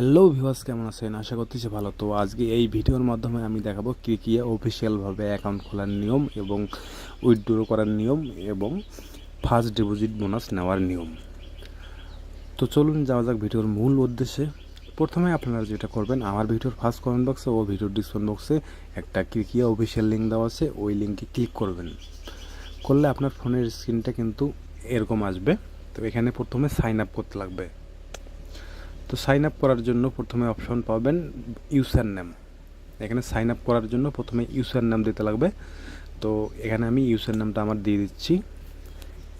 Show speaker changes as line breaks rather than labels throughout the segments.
Hello viewers কেমন আছেন? আশা করতেছি ভালো। তো আজকে এই ভিডিওর মাধ্যমে আমি দেখাবো ক্রিকিয়া অফিসিয়ালভাবে অ্যাকাউন্ট খোলার নিয়ম এবং উইথড্র করার নিয়ম এবং ফার্স্ট ডিপোজিট বোনাস নেওয়ার নিয়ম। তো চলুন যাওয়া যাক ভিডিওর মূল উদ্দেশ্যে। প্রথমে আপনারা যেটা করবেন, আমার ভিডিওর ফার্স্ট কমেন্ট বক্সে ও ভিডিওর ডিসক্রিপশন বক্সে একটা ক্রিকিয়া অফিসিয়াল লিঙ্ক দেওয়া আছে, ওই লিঙ্কে ক্লিক করবেন। করলে আপনার ফোনের স্ক্রিনটা কিন্তু এরকম আসবে। তো এখানে প্রথমে সাইন আপ করতে লাগবে। তো সাইন আপ করার জন্য প্রথমে অপশন পাবেন ইউসার নেম এখানে সাইন আপ করার জন্য প্রথমে ইউসার নাম দিতে লাগবে। তো এখানে আমি ইউসার নামটা আমার দিয়ে দিচ্ছি।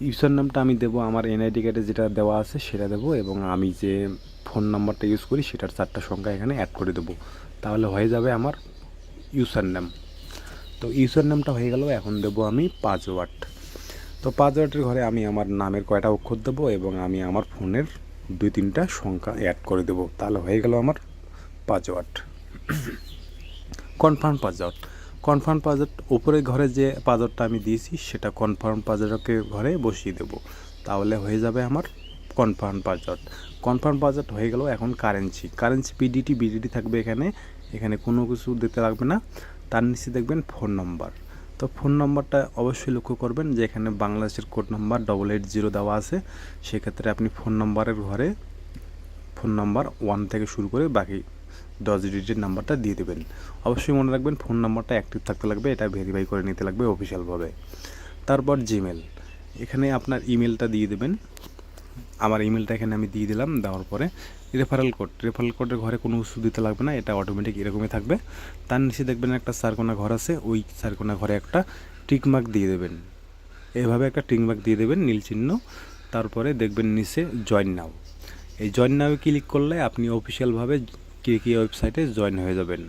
ইউসার নামটা আমি দেবো আমার এনআইডি কার্ডে যেটা দেওয়া আছে সেটা দেবো এবং আমি যে ফোন নাম্বারটা ইউজ করি সেটার চারটা সংখ্যা এখানে অ্যাড করে দেবো। তাহলে হয়ে যাবে আমার ইউসার নাম তো ইউসার নামটা হয়ে গেল, এখন দেবো আমি পাঁচ পাসওয়ার্ড তো পাঁচ পাসওয়ার্ডের ঘরে আমি আমার নামের কয়টা অক্ষর দেবো এবং আমি আমার ফোনের দুই তিনটা সংখ্যা অ্যাড করে দেবো। তাহলে হয়ে গেল আমার password confirm password confirm password উপরের ঘরে যে পাসওয়ার্ডটা আমি দিয়েছি, সেটা কনফার্ম পাসওয়ার্ডকে ঘরে বসিয়ে দেবো। তাহলে হয়ে যাবে আমার কনফার্ম পাসওয়ার্ড কনফার্ম পাসওয়ার্ড হয়ে গেল এখন কারেন্সি কারেন্সি বিডিটি বিডিটি থাকবে এখানে। এখানে কোনো কিছু দিতে লাগবে না। তার নিচে দেখবেন ফোন নম্বর তো ফোন নম্বরটা অবশ্যই লক্ষ্য করবেন, যে এখানে বাংলাদেশের code number double eight zero দেওয়া আছে। সেক্ষেত্রে আপনি ফোন নম্বরের ঘরে ফোন নাম্বার ওয়ান থেকে শুরু করে বাকি দশ ডিজিটের নাম্বারটা দিয়ে দেবেন। অবশ্যই মনে রাখবেন, ফোন নাম্বারটা অ্যাক্টিভ থাকতে লাগবে, এটা ভেরিফাই করে নিতে লাগবে অফিসিয়ালভাবে তারপর জিমেল এখানে আপনার ইমেলটা দিয়ে দেবেন। আমার ইমেলটা এখানে আমি দিয়ে দিলাম, দেওয়ার পরে রেফারেল কোড রেফারেল কোডের ঘরে কোনো ওষুধ দিতে লাগবে না, এটা অটোমেটিক এরকমই থাকবে। তার নিচে দেখবেন একটা সারকোনা ঘর আছে, ওই সারকোনা ঘরে একটা টিকমার্ক দিয়ে দেবেন। এভাবে একটা টিকমার্ক দিয়ে দেবেন, নীল চিহ্ন। তারপরে দেখবেন নিচে জয়েন নাও এই জয়েন নাও ক্লিক করলে আপনি অফিসিয়ালভাবে কে কী ওয়েবসাইটে জয়েন হয়ে যাবেন।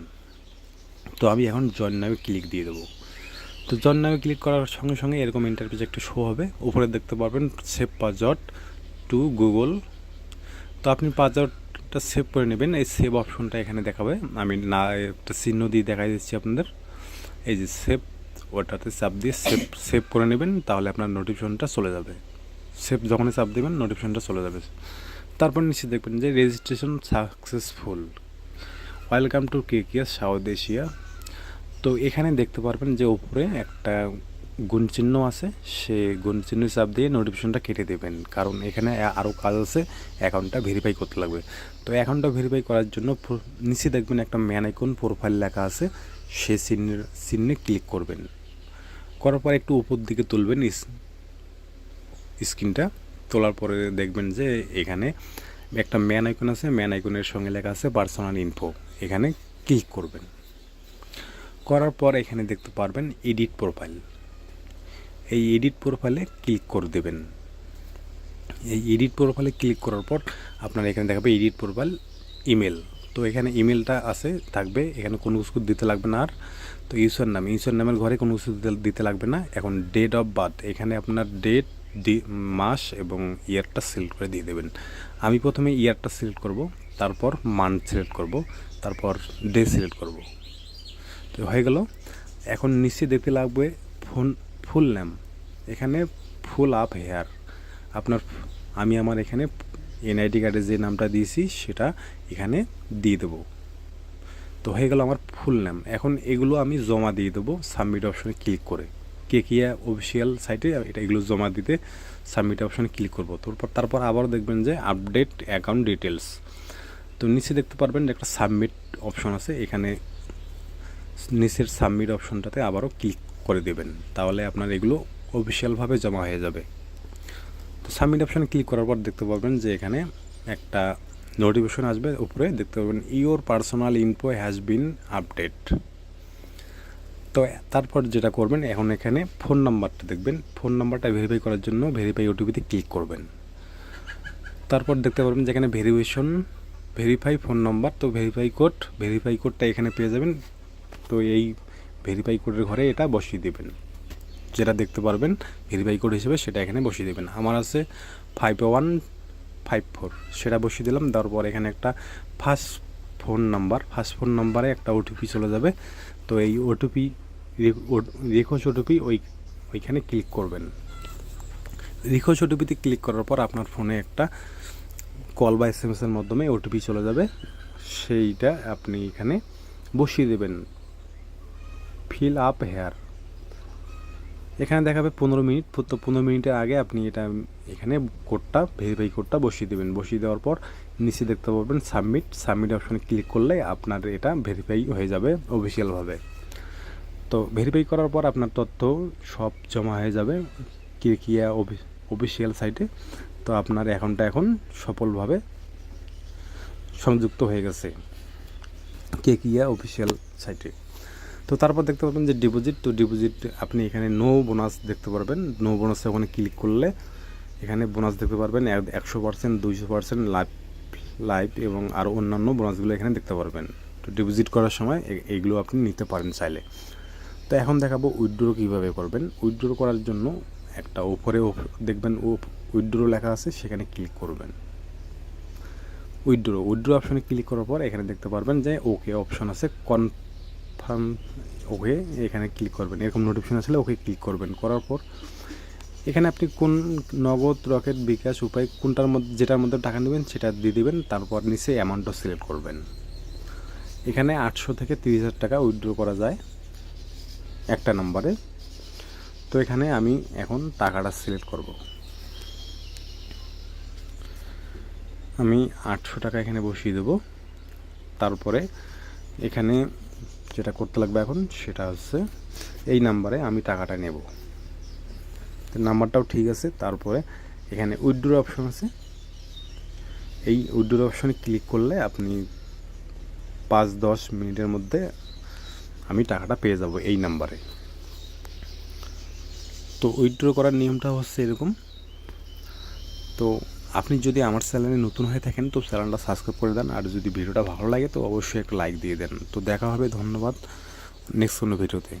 তো আমি এখন জয়েন নামে ক্লিক দিয়ে দেবো। তো জয়েন নামে ক্লিক করার সঙ্গে সঙ্গে এরকম ইন্টারভিউ একটা শো হবে। উপরে দেখতে পারবেন সেভ পাসওয়ার্ড টু গুগল তো আপনি পাসওয়ার্ডটা সেভ করে নেবেন। এই সেভ অপশনটা এখানে দেখাবে। আমি না, একটা চিহ্ন দিয়ে দেখাই দিচ্ছি আপনাদের। এই যে সেভ ওটাতে চাপ দিয়ে সেভ সেভ করে নেবেন, তাহলে আপনার নোটিফিকেশনটা চলে যাবে। সেভ যখনই চাপ দেবেন নোটিফিকেশনটা চলে যাবে। তারপর নিচে দেখবেন যে registration successful welcome to Kekia South Asia তো এখানে দেখতে পারবেন যে উপরে একটা গুণ চিহ্ন আছে, সে গুণ চিহ্ন চাপ দিয়ে নোটিফিকেশনটা কেটে দেবেন। কারণ এখানে আরও কাজ আছে অ্যাকাউন্টটা ভেরিফাই করতে লাগবে। তো অ্যাকাউন্টটা ভেরিফাই করার জন্য নিচে দেখবেন একটা ম্যান আইকন প্রোফাইল লেখা আছে, সে চিহ্নের, চিহ্নে ক্লিক করবেন। করার পর একটু উপর দিকে তুলবেন স্ক্রিনটা তোলার পরে দেখবেন যে এখানে একটা ম্যান আইকন আছে ম্যান আইকনের সঙ্গে লেখা আছে পার্সোনাল ইনফো এখানে ক্লিক করবেন। করার পর এখানে দেখতে পারবেন এডিট প্রোফাইল এই এডিট প্রোফাইলে ক্লিক করে দেবেন। এই এডিট প্রোফাইলে ক্লিক করার পর আপনার এখানে দেখাবে এডিট প্রোফাইল ইমেল তো এখানে ইমেলটা আছে, থাকবে। এখানে কোনো কিছু দিতে লাগবে না আর। তো ইউসার নাম ইউসার নামের ঘরে কোনো কিছু দিতে- লাগবে না। এখন ডেট অফ বার্থ এখানে আপনার ডেট মাস এবং ইয়ারটা সিলেক্ট করে দিয়ে দেবেন। আমি প্রথমে ইয়ারটা সিলেক্ট করব, তারপর মান্থ সিলেক্ট করব, তারপর ডে সিলেক্ট করব। তো হয়ে গেল। এখন নিচে দেখতে লাগবে ফোন ফুল নেম এখানে ফুল আপ হেয়ার আপনার আমি আমার এখানে এনআইডি কার্ডে যে নামটা দিয়েছি, সেটা এখানে দিয়ে দেবো। তো হয়ে গেল আমার ফুল নাম এখন এগুলো আমি জমা দিয়ে দেবো সাবমিট অপশনে ক্লিক করে। কে কিয়া অফিসিয়াল সাইটে এটা এগুলো জমা দিতে সাবমিট অপশনে ক্লিক করব। তারপর তারপর আবার দেখবেন যে আপডেট অ্যাকাউন্ট ডিটেলস তো নিচে দেখতে পারবেন একটা সাবমিট অপশন আছে। এখানে নিচের সাবমিট অপশনটাতে আবারও ক্লিক করে দেবেন, তাহলে আপনার এগুলো অফিসিয়ালভাবে জমা হয়ে যাবে। তো সাবমিট অপশানে ক্লিক করার পর দেখতে পারবেন যে এখানে একটা নোটিফিকেশন আসবে, উপরে দেখতে পাবেন your personal info has been update তো তারপর যেটা করবেন, এখন এখানে ফোন নাম্বারটা দেখবেন ফোন নাম্বারটা ভেরিফাই করার জন্য ভেরিফাই ওটিপিতে ক্লিক করবেন। তারপর দেখতে পারবেন যেখানে ভেরিফিকেশন ভেরিফাই ফোন নাম্বার তো ভেরিফাই কোড ভেরিফাই কোডটা এখানে পেয়ে যাবেন। তো এই ভেরিফাই কোডের ঘরে এটা বসিয়ে দেবেন। যেটা দেখতে পারবেন ভেরিফাই কোড হিসেবে সেটা এখানে বসিয়ে দেবেন। আমার আছে ফাইভ ওয়ান ফাইভ ফোর সেটা বসিয়ে দিলাম, তারপর এখানে একটা first phone number first phone নাম্বারে একটা ওটিপি চলে যাবে। তো এই ওটিপি রিকোয়েস্ট ওটিপি ওই ওইখানে ক্লিক করবেন। রিকোয়েস্ট ওটিপিতে ক্লিক করার পর আপনার ফোনে একটা কল বা এস এম এসের মাধ্যমে ওটিপি চলে যাবে। সেইটা আপনি এখানে বসিয়ে দেবেন। Fill up here. এখানে দেখাবে পনেরো মিনিট, তো পনেরো মিনিটের আগে আপনি এটা, এখানে কোডটা ভেরিফাই কোডটা বসিয়ে দেবেন। বসিয়ে দেওয়ার পর নিচে দেখতে পাবেন সাবমিট সাবমিট অপশানে ক্লিক করলে আপনার এটা ভেরিফাই হয়ে যাবে অফিসিয়ালভাবে তো ভেরিফাই করার পর আপনার তথ্য সব জমা হয়ে যাবে কিরকিয়া অফিসিয়াল সাইটে তো আপনার অ্যাকাউন্টটা এখন সফলভাবে সংযুক্ত হয়ে গেছে কেকিয়া অফিসিয়াল সাইটে। তো তারপর দেখতে পাবেন যে ডিপোজিট তো ডিপোজিট আপনি এখানে নো বোনাস দেখতে পারবেন। নো বোনাসে ওখানে ক্লিক করলে এখানে বোনাস দেখতে পারবেন একশো পার্সেন্ট দুইশো পার্সেন্ট লাইফ লাইভ এবং আরও অন্যান্য বোনাসগুলো এখানে দেখতে পারবেন। তো ডিপোজিট করার সময় এইগুলো আপনি নিতে পারেন চাইলে। তো এখন দেখাবো উইথড্রো কীভাবে করবেন। উইথড্রো করার জন্য একটা ওপরে ওপ- দেখবেন উইথড্রো লেখা আছে, সেখানে ক্লিক করবেন। উইথড্রো উইথড্রো অপশনে ক্লিক করার পর এখানে দেখতে পারবেন যে ওকে অপশন আছে কনফার্ম ওকে, এখানে ক্লিক করবেন। এরকম নোটিফিকেশন আসলে ওকে ক্লিক করবেন। করার পর এখানে আপনি কোন নগদ, রকেট, বিকাশ উপায় কোনটার মধ্যে, যেটার মধ্যে টাকা নেবেন সেটা দিয়ে দিবেন, তারপর নিচে অ্যামাউন্টটা সিলেক্ট করবেন। এখানে আটশো থেকে তিরিশ হাজার টাকা উইথড্র করা যায় একটা নম্বরে তো এখানে আমি এখন টাকাটা সিলেক্ট করব। আমি আটশো টাকা এখানে বসিয়ে দেবো। তারপরে এখানে যেটা করতে লাগবে এখন সেটা হচ্ছে এই নাম্বারে আমি টাকাটা নেব। নাম্বারটাও ঠিক আছে, তারপরে এখানে উইথড্র অপশন আছে। এই উইথড্র অপশনে ক্লিক করলে আপনি পাঁচ দশ মিনিটের মধ্যে আমি টাকাটা পেয়ে যাব এই নাম্বারে। তো উইথড্র করার নিয়মটা হচ্ছে এরকম। তো আপনি যদি আমার চ্যানেলে নতুন হয়ে থাকেন, তো চ্যানেলটা সাবস্ক্রাইব করে দেন। আর যদি ভিডিওটা ভালো লাগে, তো অবশ্যই একটা লাইক দিয়ে দেন। তো দেখা হবে, ধন্যবাদ। নেক্সট কোনো ভিডিওতে।